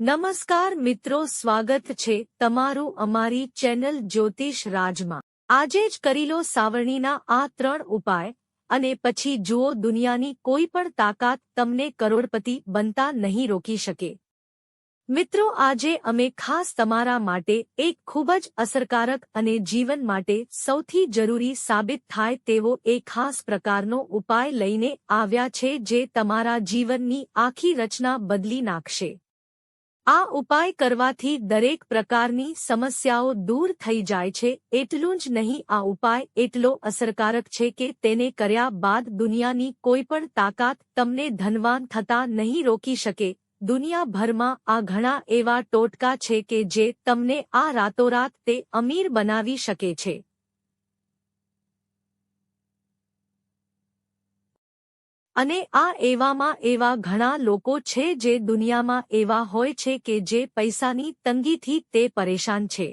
નમસ્કાર મિત્રો, સ્વાગત છે તમારું અમારી ચેનલ જ્યોતિષ રાજમાં. આજે જ કરી લો સાવરણીના આ ત્રણ ઉપાય અને પછી જુઓ દુનિયાની કોઈ પણ તાકાત તમને કરોડપતિ બનતા નહીં રોકી શકે. મિત્રો, આજે અમે ખાસ તમારા માટે એક ખૂબ જ અસરકારક અને જીવન માટે સૌથી જરૂરી સાબિત થાય તેવો એ ખાસ પ્રકારનો ઉપાય લઈને આવ્યા છે જે તમારા જીવનની આખી રચના બદલી નાખશે. આ ઉપાય કરવાથી દરેક પ્રકારની સમસ્યાઓ દૂર થઈ જાય છે, એટલું જ નહીં, આ ઉપાય એટલો અસરકારક છે કે તેને કર્યા બાદ દુનિયાની કોઈપણ તાકાત તમને ધનવાન થતા નહીં રોકી શકે. દુનિયાભરમાં આ ઘણા એવા ટોટકા છે કે જે તમને આ રાતોરાત તે અમીર બનાવી શકે છે. અને આ એવામાં એવા ઘણા લોકો છે જે દુનિયામાં એવા હોય છે કે જે પૈસાની તંગીથી તે પરેશાન છે.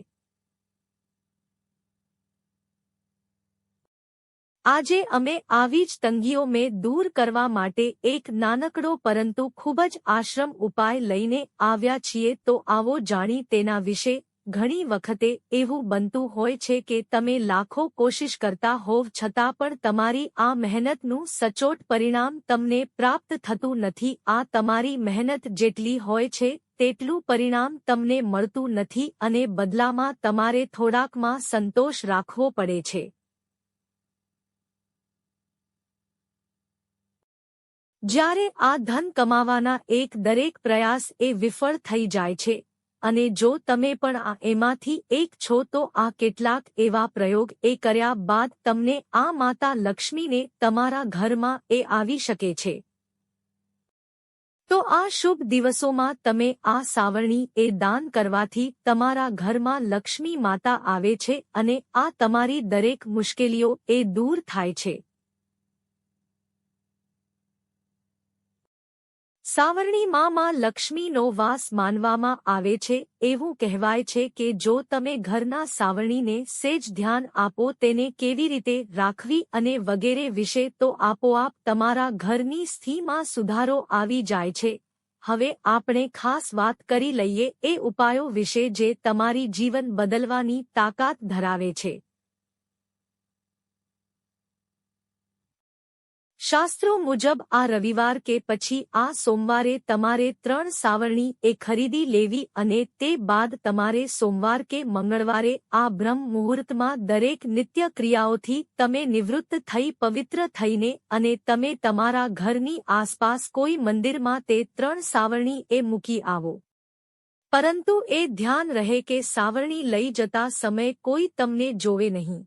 આજે અમે આવી જ તંગીઓ મેં દૂર કરવા માટે એક નાનકડો પરંતુ ખૂબ જ આશ્રમ ઉપાય લઈને આવ્યા છીએ તો આવો જાણી તેના વિશે ઘણી વખતે એવું બનતું હોય છે કે તમે લાખો કોશિશ કરતા હોવ છતાં પણ તમારી આ મહેનતનું સચોટ પરિણામ તમને પ્રાપ્ત થતું નથી. આ તમારી મહેનત જેટલી હોય છે, તેટલું પરિણામ તમને મળતું નથી અને બદલામાં તમારે થોડાકમાં સંતોષ રાખવો પડે છે. જ્યારે આ ધન કમાવાના એક દરેક પ્રયાસ એ વિફળ થઈ જાય છે અને જો તમે પણ આ એમાંથી એક છો તો આ કેટલાક એવા પ્રયોગ એ કર્યા બાદ તમને આ માતા લક્ષ્મીને તમારા ઘરમાં એ આવી શકે છે. તો આ શુભ દિવસોમાં તમે આ સાવરણી એ દાન કરવાથી તમારા ઘરમાં લક્ષ્મી માતા આવે છે અને આ તમારી દરેક મુશ્કેલીઓ એ દૂર થાય છે. સાવરણી માં લક્ષ્મીનો વાસ માનવામાં આવે છે, એવું કહેવાય છે કે જો તમે ઘરના સાવરણીને સેજ ધ્યાન આપો તેને કેવી રીતે રાખવી અને વગેરે વિશે તો આપોઆપ તમારા ઘરની સ્થિતિમાં સુધારો આવી જાય છે. હવે આપણે ખાસ વાત કરી લઈએ એ ઉપાયો વિશે જે તમારી જીવન બદલવાની તાકાત ધરાવે છે. શાસ્ત્રો મુજબ આ રવિવાર કે પછી આ સોમવારે તમારે ત્રણ સાવરણી એ ખરીદી લેવી અને તે બાદ તમારે સોમવાર કે મંગળવારે આ બ્રહ્મ મુહૂર્તમાં દરેક નિત્ય ક્રિયાઓથી તમે નિવૃત્ત થઈ પવિત્ર થઈને અને તમે તમારા ઘરની આસપાસ કોઈ મંદિરમાં તે ત્રણ સાવરણી એ મૂકી આવો. પરંતુ એ ધ્યાન રહે કે સાવરણી લઈ જતા સમય કોઈ તમને જોવે નહીં.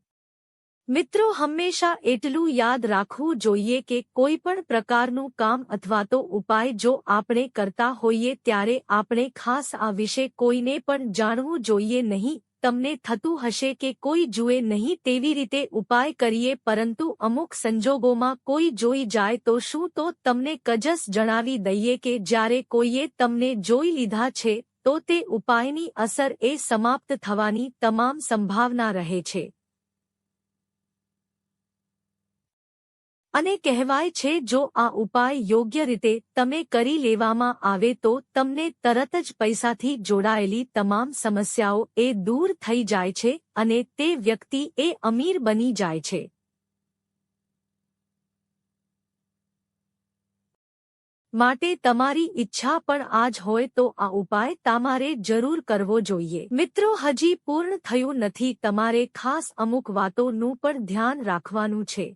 મિત્રો, હંમેશા એટલું યાદ રાખવું જોઈએ કે કોઈ પણ પ્રકારનું કામ અથવા તો ઉપાય જો આપણે કરતા હોઈએ ત્યારે આપણે ખાસ આ વિશે કોઈને પણ જાણવું જોઈએ નહીં. તમને થતું હશે કે કોઈ જુએ નહીં તેવી રીતે ઉપાય કરીએ, પરંતુ અમુક સંજોગોમાં કોઈ જોઈ જાય તો શું તો તમને કજસ જણાવી દઈએ કે જ્યારે કોઈએ તમને જોઈ લીધા છે, તો તે ઉપાયની અસર એ સમાપ્ત થવાની તમામ સંભાવના રહે છે. અને કહેવાય છે, જો આ ઉપાય યોગ્ય રીતે તમે કરી લેવામાં આવે તો તમને તરત જ પૈસાથી જોડાયેલી તમામ સમસ્યાઓ એ દૂર થઈ જાય છે અને તે વ્યક્તિ એ અમીર બની જાય છે. માટે તમારી ઈચ્છા પણ આજ હોય તો આ ઉપાય તમારે જરૂર કરવો જોઈએ. મિત્રો, હજી પૂર્ણ થયું નથી. તમારે ખાસ અમુક વાતોનું પણ ધ્યાન રાખવાનું છે.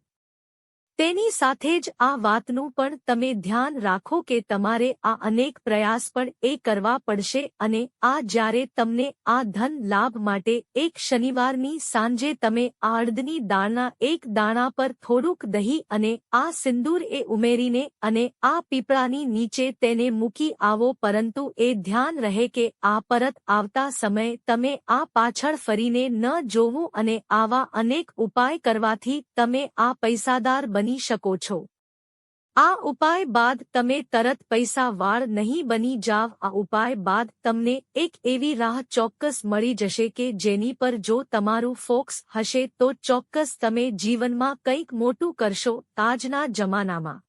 તેની સાથે જ આ વાતનું પણ તમે ધ્યાન રાખો કે તમારે આ અનેક પ્રયાસ પણ એ કરવા પડશે અને આ જ્યારે તમને આ ધન લાભ માટે એક શનિવારની સાંજે તમે આ અડદની દાળના એક દાણા પર થોડુંક દહીં અને આ સિંદૂર એ ઉમેરીને અને આ પીપળાની નીચે તેને મૂકી આવો પરંતુ એ ધ્યાન રહે કે આ પરત આવતા સમયે તમે આ પાછળ ફરીને ન જોવું અને આવા અનેક ઉપાય કરવાથી તમે આ પૈસાદાર બની બની શકો છો. આ ઉપાય બાદ તમે તરત પૈસા વાળ નહીં બની જાવ. આ ઉપાય બાદ તમને એક એવી રાહ ચોક્કસ મળી જશે કે જેની પર જો તમારું ફોક્સ હશે તો ચોક્કસ તમે જીવનમાં કંઈક મોટું કરશો આજના જમાનામાં.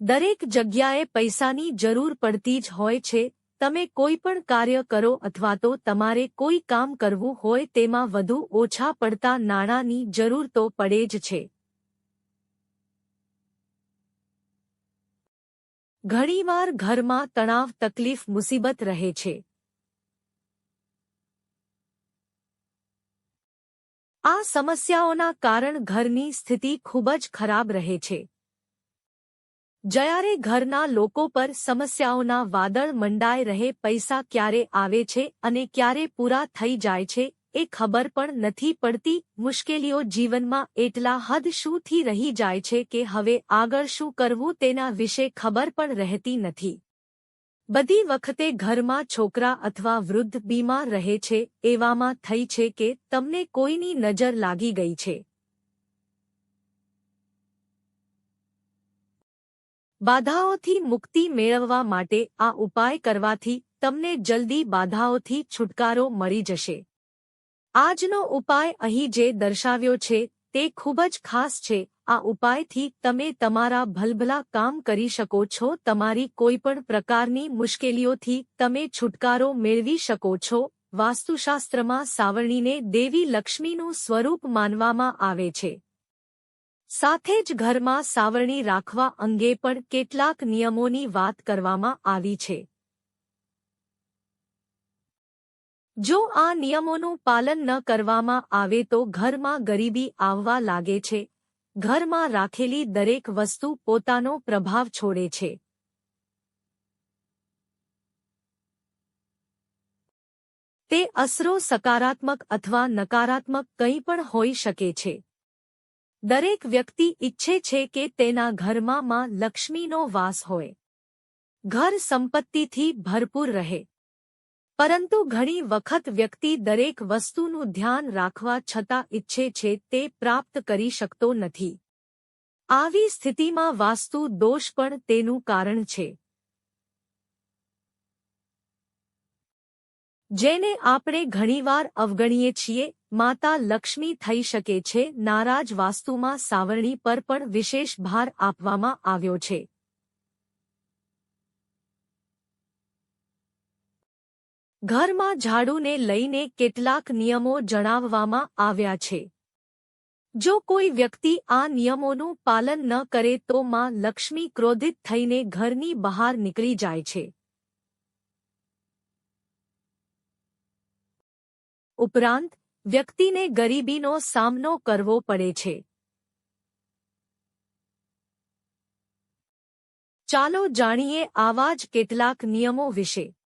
દરેક જગ્યાએ પૈસાની જરૂર પડતી જ હોય છે. તમે કોઈ પણ કાર્ય કરો અથવા તો તમારે કોઈ કામ કરવું હોય તેમાં વધુ ઓછા પડતા નાણાંની જરૂર તો પડે જ છે. ઘણીવાર ઘરમાં તણાવ, તકલીફ, મુસીબત રહે છે. આ સમસ્યાઓના કારણ ઘરની સ્થિતિ ખૂબ જ ખરાબ રહે છે. જ્યારે ઘરના લોકો પર સમસ્યાઓના વાદળ મંડાય રહે, પૈસા ક્યારે આવે છે અને ક્યારે પૂરા થઈ જાય છે એ ખબર પણ નથી પડતી મુશ્કેલીઓ જીવનમાં એટલા હદ શુંથી રહી જાય છે કે હવે આગળ શું કરવું તેના વિશે ખબર પણ રહેતી નથી. બધી વખતે ઘરમાં છોકરા અથવા વૃદ્ધ બીમાર રહે છે એવામાં થઈ છે કે તમને કોઈની નજર લાગી ગઈ છે. બાધાઓથી મુક્તિ મેળવવા માટે આ ઉપાય કરવાથી તમને જલ્દી બાધાઓથી છુટકારો મળી જશે. આજનો ઉપાય અહીં જે દર્શાવ્યો છે, તે ખૂબ જ ખાસ છે. આ ઉપાયથી તમે તમારા ભલભલા કામ કરી શકો છો, તમારી કોઈપણ પ્રકારની મુશ્કેલીઓથી તમે છુટકારો મેળવી શકો છો. વાસ્તુશાસ્ત્રમાં સાવરણીને દેવી લક્ષ્મીનું સ્વરૂપ માનવામાં આવે છે. સાથે જ ઘરમાં સાવરણી રાખવા અંગે પણ કેટલાક નિયમોની વાત કરવામાં આવી છે. જો આ નિયમોનું પાલન ન કરવામાં આવે તો ઘરમાં ગરીબી આવવા લાગે છે. ઘરમાં રાખેલી દરેક વસ્તુ પોતાનો પ્રભાવ છોડે છે. તે અસરો સકારાત્મક અથવા નકારાત્મક કંઈ પણ હોઈ શકે છે. દરેક વ્યક્તિ ઈચ્છે છે કે તેના ઘરમાં લક્ષ્મીનો વાસ હોય. ઘર સંપત્તિથી ભરપૂર રહે. પરંતુ ઘણી વખત વ્યક્તિ દરેક વસ્તુનું ધ્યાન રાખવા છતાં ઈચ્છે છે તે પ્રાપ્ત કરી શકતો નથી. આવી સ્થિતિમાં વાસ્તુ દોષ પણ તેનું કારણ છે. જેને આપણે ઘણીવાર અવગણીએ છીએ, માતા લક્ષ્મી થઈ શકે છે, નારાજ વાસ્તુમાં સાવરણી પર પણ વિશેષ ભાર આપવામાં આવ્યો છે. ઘરમાં ઝાડુને લઈને કેટલાક નિયમો જણાવવામાં આવ્યા છે. જો કોઈ વ્યક્તિ આ નિયમોનું પાલન ન કરે તો માં લક્ષ્મી ક્રોધિત થઈને ઘરની બહાર નીકળી જાય છે. ઉપરાંત, વ્યક્તિને ગરીબીનો સામનો કરવો પડે છે. ચાલો જાણીએ આવા જ કેટલાક નિયમો વિશે.